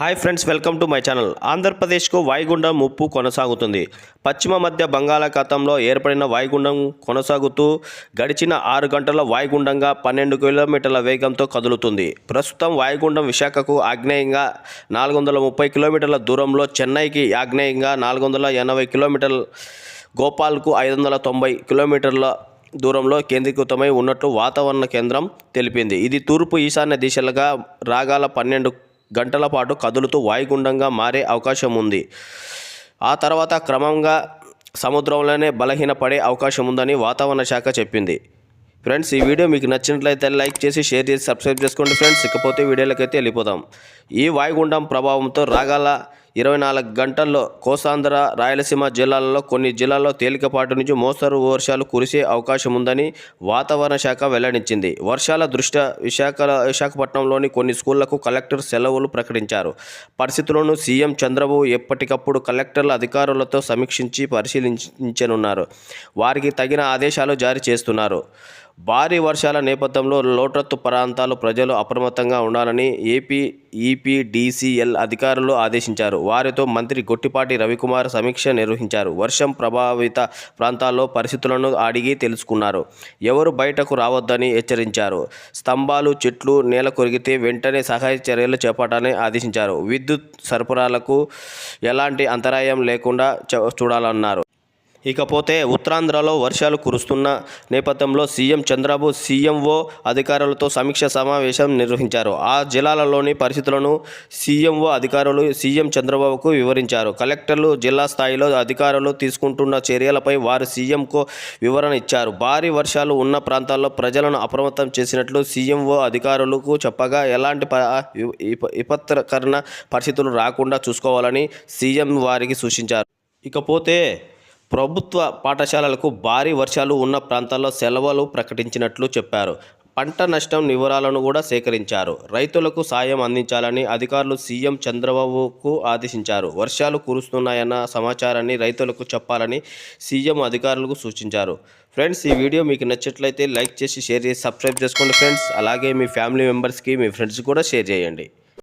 Hi friends welcome to my channel. ఆంధ్రప్రదేశ్కు వాయుగుండం ముప్పు కొనసాగుతుంది. పశ్చిమ మధ్య బంగాళాఖాతంలో ఏర్పడిన వాయుగుండం కొనసాగుతూ గడిచిన ఆరు గంటల వాయుగుండంగా పన్నెండు కిలోమీటర్ల వేగంతో కదులుతుంది. ప్రస్తుతం వాయుగుండం విశాఖకు ఆగ్నేయంగా నాలుగు వందల ముప్పై కిలోమీటర్ల దూరంలో చెన్నైకి ఆగ్నేయంగా నాలుగు వందల ఎనభై కిలోమీటర్ల గోపాల్కు ఐదు వందల తొంభై కిలోమీటర్ల దూరంలో కేంద్రీకృతమై ఉన్నట్లు వాతావరణ కేంద్రం తెలిపింది. ఇది తూర్పు ఈశాన్య దిశలుగా రాగాల పన్నెండు గంటల పాటు కదులుతూ వాయుగుండంగా మారే అవకాశం ఉంది ఆ తర్వాత క్రమంగా సముద్రంలోనే బలహీనపడే అవకాశం ఉందని వాతావరణ శాఖ చెప్పింది. ఫ్రెండ్స్ ఈ వీడియో మీకు నచ్చినట్లయితే లైక్ చేసి షేర్ చేసి సబ్స్క్రైబ్ చేసుకోండి ఫ్రెండ్స్. ఇకపోతే వీడియోలకైతే వెళ్ళిపోదాం. ఈ వాయుగుండం ప్రభావంతో రాగాల ఇరవై నాలుగు గంటల్లో కోసాంధ్ర రాయలసీమ జిల్లాలలో కొన్ని జిల్లాల్లో తేలికపాటి నుంచి మోస్తరు వర్షాలు కురిసే అవకాశం ఉందని వాతావరణ శాఖ వెల్లడించింది. వర్షాల దృష్ట్యా విశాఖ విశాఖపట్నంలోని కొన్ని స్కూళ్ళకు కలెక్టర్ సెలవులు ప్రకటించారు. పరిస్థితులను సీఎం చంద్రబాబు ఎప్పటికప్పుడు కలెక్టర్ల అధికారులతో సమీక్షించి పరిశీలించనున్నారు. వారికి తగిన ఆదేశాలు జారీ చేస్తున్నారు. భారీ వర్షాల నేపథ్యంలో లోటత్తు ప్రాంతాలు ప్రజలు అప్రమత్తంగా ఉండాలని ఏపీ ఈపీడీసీఎల్ అధికారులు ఆదేశించారు. వారితో మంత్రి గొట్టిపాటి రవికుమార్ సమీక్ష నిర్వహించారు. వర్షం ప్రభావిత ప్రాంతాల్లో పరిస్థితులను అడిగి తెలుసుకున్నారు. ఎవరు బయటకు రావద్దని హెచ్చరించారు. స్తంభాలు చెట్లు నేల కొరిగితే వెంటనే సహాయ చర్యలు చేపట్టాలని ఆదేశించారు. విద్యుత్ సరఫరాలకు ఎలాంటి అంతరాయం లేకుండా చూడాలన్నారు. ఇకపోతే ఉత్తరాంధ్రలో వర్షాలు కురుస్తున్న నేపథ్యంలో సీఎం చంద్రబాబు సీఎంఓ అధికారులతో సమీక్ష సమావేశం నిర్వహించారు. ఆ జిల్లాలలోని పరిస్థితులను సీఎంఓ అధికారులు సీఎం చంద్రబాబుకు వివరించారు. కలెక్టర్లు జిల్లా స్థాయిలో అధికారులు తీసుకుంటున్న చర్యలపై వారు సీఎంకు వివరణ ఇచ్చారు. భారీ వర్షాలు ఉన్న ప్రాంతాల్లో ప్రజలను అప్రమత్తం చేసినట్లు సీఎంఓ అధికారులకు చెప్పగా ఎలాంటి ప- విపత్కరణ పరిస్థితులు రాకుండా చూసుకోవాలని సీఎం వారికి సూచించారు. ఇకపోతే ప్రభుత్వ పాఠశాలలకు భారీ వర్షాలు ఉన్న ప్రాంతాల్లో సెలవులు ప్రకటించినట్లు చెప్పారు. పంట నష్టం వివరాలను కూడా సేకరించారు. రైతులకు సాయం అందించాలని అధికారులు సీఎం చంద్రబాబుకు ఆదేశించారు. వర్షాలు కురుస్తున్నాయన్న సమాచారాన్ని రైతులకు చెప్పాలని సీఎం అధికారులకు సూచించారు. ఫ్రెండ్స్ ఈ వీడియో మీకు నచ్చినట్లయితే లైక్ చేసి షేర్ చేసి సబ్స్క్రైబ్ చేసుకోండి ఫ్రెండ్స్. అలాగే మీ ఫ్యామిలీ మెంబర్స్కి మీ ఫ్రెండ్స్ కూడా షేర్ చేయండి.